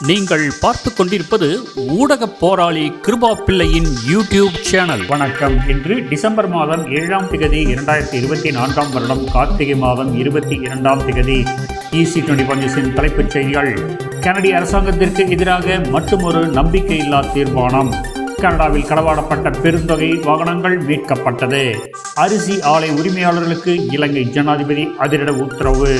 நீங்கள் பார்த்து கொண்டிருப்பது ஊடக போராளி கிருபா பிள்ளையின் யூடியூப் சேனல். வணக்கம். இன்று டிசம்பர் மாதம் ஏழாம் திகதி இரண்டாயிரத்தி இருபத்தி நான்காம் வருடம் கார்த்திகை மாதம் இருபத்தி இரண்டாம் திகதி. இசி டுவெண்டி பஞ்சஸின் தலைப்புச் செய்திகள். கனடிய அரசாங்கத்திற்கு எதிராக மட்டுமொரு நம்பிக்கையில்லா தீர்மானம். கனடாவில் களவாடப்பட்ட பெருந்தொகை வாகனங்கள் மீட்கப்பட்டது. அரிசி ஆலை உரிமையாளர்களுக்கு இலங்கை ஜனாதிபதி அதிரட உத்தரவு.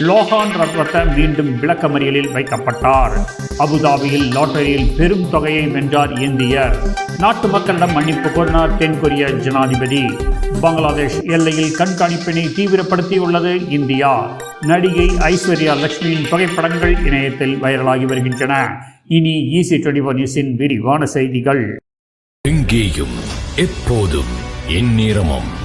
லோகான் ரத்வத்த மீண்டும் விளக்கமறியலில் வைக்கப்பட்டார். அபுதாபியில் லாட்டரியில் பெரும் தொகையை வென்றார் இந்தியர். நாட்டு மக்களிடம் மன்னிப்பு கோரினார் தென்கொரிய ஜனாதிபதி. பங்களாதேஷ் எல்லையில் கண்காணிப்பினை தீவிரப்படுத்தியுள்ளது இந்தியா. நடிகை ஐஸ்வர்யா லட்சுமியின் புகைப்படங்கள் இணையத்தில் வைரலாகி வருகின்றன. இனி ஈசி டுவெண்டி நியூஸின் விரிவான செய்திகள். எங்கேயும் எப்போதும் எந்நேரமும்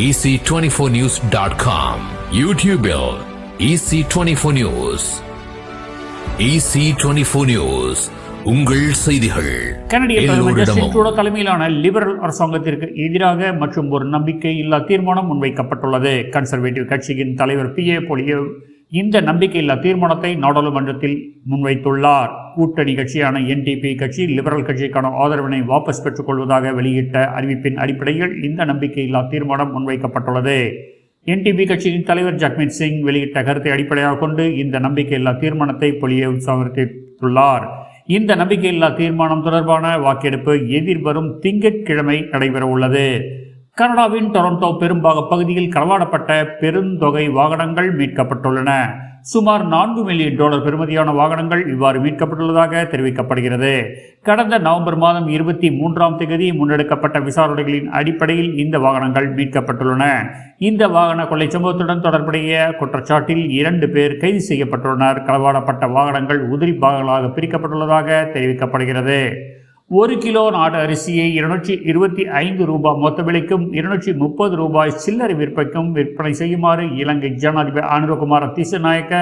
EC twenty four news dot com யூடியூபில் EC twenty four news EC twenty four news உங்கள் செய்திகள். கனடிய பிரதமர் ஜஸ்டின் ட்ரூடோ தலைமையிலான லிபரல் அரசாங்கத்திற்கு எதிராக மற்றும் ஒரு நம்பிக்கை இல்லா தீர்மானம் முன்வைக்கப்பட்டுள்ளது. கன்சர்வேட்டிவ் கட்சியின் தலைவர் பி ஏ பொலியோ இந்த நம்பிக்கையில்லா தீர்மானத்தை நாடாளுமன்றத்தில் முன்வைத்துள்ளார். கூட்டணி கட்சியான என்டிபி கட்சி லிபரல் கட்சிக்கான ஆதரவினை வாபஸ் பெற்றுக்கொள்வதாக வெளியிட்ட அறிவிப்பின் அடிப்படையில் இந்த நம்பிக்கையில்லா தீர்மானம் முன்வைக்கப்பட்டுள்ளது. என்டிபி கட்சியின் தலைவர் ஜக்மீத் சிங் வெளியிட்ட கருத்தை அடிப்படையாக கொண்டு இந்த நம்பிக்கையில்லா தீர்மானத்தை பொலியோ சமர்ப்பித்துள்ளார் இந்த நம்பிக்கையில்லா தீர்மானம் தொடர்பான வாக்கெடுப்பு எதிர்வரும் திங்கட்கிழமை நடைபெற உள்ளது கனடாவின் டொரண்டோ பெரும்பாக பகுதியில் களவாடப்பட்ட பெருந்தொகை வாகனங்கள் மீட்கப்பட்டுள்ளன. சுமார் நான்கு மில்லியன் டாலர் பெறுமதியான வாகனங்கள் இவ்வாறு மீட்கப்பட்டுள்ளதாக தெரிவிக்கப்படுகிறது. கடந்த நவம்பர் மாதம் இருபத்தி மூன்றாம் தேதி முன்னெடுக்கப்பட்ட விசாரணைகளின் அடிப்படையில் இந்த வாகனங்கள் மீட்கப்பட்டுள்ளன. இந்த வாகன கொள்ளை சம்பவத்துடன் தொடர்புடைய குற்றச்சாட்டில் இரண்டு பேர் கைது செய்யப்பட்டுள்ளனர். களவாடப்பட்ட வாகனங்கள் உதிரி பாகங்களாக பிரிக்கப்பட்டுள்ளதாக தெரிவிக்கப்படுகிறது. ஒரு கிலோ நாடு அரிசியை இருநூற்றி இருபத்தி ஐந்து ரூபாய் மொத்த விலைக்கும் இருநூற்றி முப்பது ரூபாய் சில்லறை விற்பனைக்கும் விற்பனை செய்யுமாறு இலங்கை ஜனாதிபதி ஆனந்தகுமார் திசநாயக்க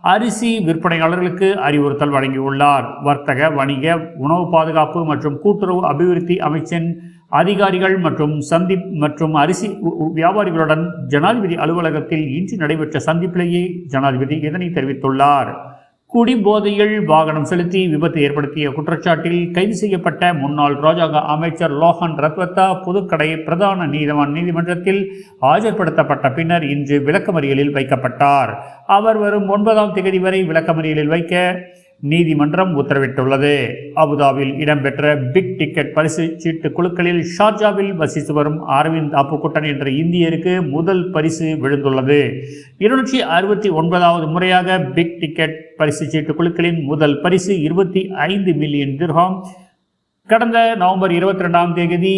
அரிசி விற்பனையாளர்களுக்கு அறிவுறுத்தல் வழங்கியுள்ளார். வர்த்தக வணிக உணவு பாதுகாப்பு மற்றும் கூட்டுறவு அபிவிருத்தி அமைச்சின் அதிகாரிகள் மற்றும் சந்திப் மற்றும் அரிசி உ- வியாபாரிகளுடன் ஜனாதிபதி அலுவலகத்தில் இன்று நடைபெற்ற சந்திப்பிலேயே ஜனாதிபதி இதனை தெரிவித்துள்ளார். குடிபோதையில் வாகனம் செலுத்தி விபத்து ஏற்படுத்திய குற்றச்சாட்டில் கைது செய்யப்பட்ட முன்னாள் ராஜாங்க அமைச்சர் லோஹன் ரத்வத்தா புதுக்கடை பிரதான நீதிவான் நீதிமன்றத்தில் ஆஜர்படுத்தப்பட்ட பின்னர் இன்று விளக்கமறியலில் வைக்கப்பட்டார். அவர் வரும் ஒன்பதாம் தேதி வரை விளக்கமறியலில் வைக்க நீதிமன்றம் உத்தரவிட்டுள்ளது. அபுதாபியில் இடம்பெற்ற பிக் டிக்கெட் பரிசு சீட்டு குழுக்களில் ஷார்ஜாவில் வசித்து வரும் அரவிந்த் அப்புக்குட்டன் என்ற இந்தியருக்கு முதல் பரிசு விழுந்துள்ளது. இருநூற்றி அறுபத்தி ஒன்பதாவது முறையாக பிக் டிக்கெட் பரிசு சீட்டு குழுக்களின் முதல் பரிசு இருபத்தி ஐந்து மில்லியன் திர்ஹாம் கடந்த நவம்பர் இருபத்தி ரெண்டாம் தேதி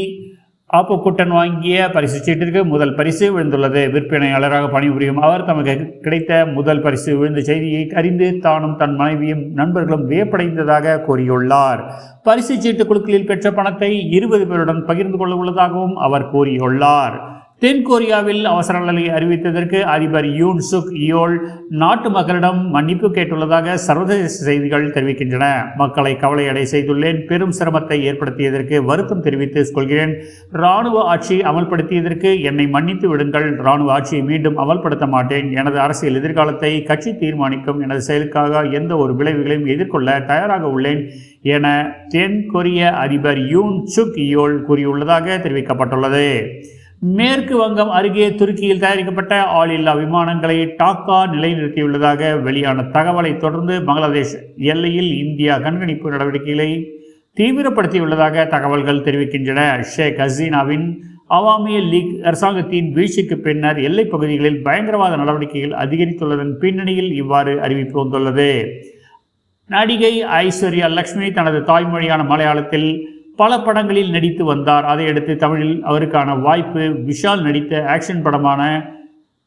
ஆப்பு கூட்டன் வாங்கிய பரிசு சீட்டிற்கு முதல் பரிசு விழுந்துள்ளது. விற்பனையாளராக பணிபுரியும் அவர் தமக்கு கிடைத்த முதல் பரிசு விழுந்த செய்தியை அறிந்து தானும் தன் மனைவியும் நண்பர்களும் வியப்படைந்ததாக கூறியுள்ளார். பரிசு சீட்டு குழுக்களில் பெற்ற பணத்தை இருபது பேருடன் பகிர்ந்து கொள்ள உள்ளதாகவும் அவர் கூறியுள்ளார். தென் கொரியாவில் அவசர நிலையை அறிவித்ததற்கு அதிபர் யூன் சுக் இயோல் நாட்டு மக்களிடம் மன்னிப்பு கேட்டுள்ளதாக சர்வதேச செய்திகள் தெரிவிக்கின்றன. மக்களை கவலையடை செய்துள்ளேன். பெரும் சிரமத்தை ஏற்படுத்தியதற்கு வருத்தம் தெரிவித்து கொள்கிறேன். இராணுவ ஆட்சி அமல்படுத்தியதற்கு என்னை மன்னித்து விடுங்கள். இராணுவ ஆட்சியை மீண்டும் அமல்படுத்த மாட்டேன். எனது அரசியல் எதிர்காலத்தை கட்சி தீர்மானிக்கும். எனது செயலுக்காக எந்த ஒரு விளைவுகளையும் எதிர்கொள்ள தயாராக உள்ளேன் என தென்கொரிய அதிபர் யூன் சுக் இயோல் கூறியுள்ளதாக தெரிவிக்கப்பட்டுள்ளது. மேற்கு வங்கம் அருகே துருக்கியில் தயாரிக்கப்பட்ட ஆளில்லா விமானங்களை டாக்கா நிலைநிறுத்தியுள்ளதாக வெளியான தகவலை தொடர்ந்து பங்களாதேஷ் எல்லையில் இந்தியா கண்காணிப்பு நடவடிக்கைகளை தீவிரப்படுத்தியுள்ளதாக தகவல்கள் தெரிவிக்கின்றன. ஷேக் ஹசீனாவின் அவாமிய லீக் அரசாங்கத்தின் வீழ்ச்சிக்கு பின்னர் எல்லைப் பகுதிகளில் பயங்கரவாத நடவடிக்கைகள் அதிகரித்துள்ளதன் பின்னணியில் இவ்வாறு அறிவிப்பு வந்துள்ளது. நடிகை ஐஸ்வர்யா லக்ஷ்மி தனது தாய்மொழியான மலையாளத்தில் பல படங்களில் நடித்து வந்தார். அதையடுத்து தமிழில் அவருக்கான வாய்ப்பு விஷால் நடித்த ஆக்ஷன் படமான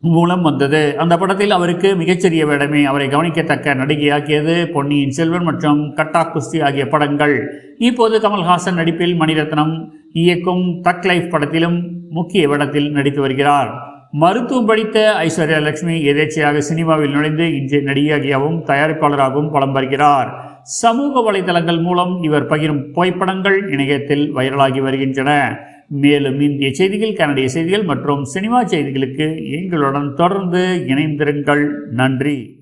மூலம் வந்தது. அந்த படத்தில் அவருக்கு மிகச்சிறிய வேடமே அவரை கவனிக்கத்தக்க நடிகையாக்கியது பொன்னியின் செல்வன் மற்றும் கட்டா குஸ்தி ஆகிய படங்கள். இப்போது கமல்ஹாசன் நடிப்பில் மணிரத்னம் இயக்கும் தக் லைஃப் படத்திலும் முக்கிய வேடத்தில் நடித்து வருகிறார். மருத்துவம் படித்த ஐஸ்வர்யா லட்சுமி எதேச்சையாக சினிமாவில் நுழைந்து இன்று நடிகையாகவும் தயாரிப்பாளராகவும் பலம் வருகிறார் சமூக வலைதளங்கள் மூலம் இவர் பகிரும் புகைப்படங்கள் இணையத்தில் வைரலாகி வருகின்றன. மேலும் இந்திய செய்திகள் கனடிய செய்திகள் மற்றும் சினிமா செய்திகளுக்கு எங்களுடன் தொடர்ந்து இணைந்திருங்கள். நன்றி.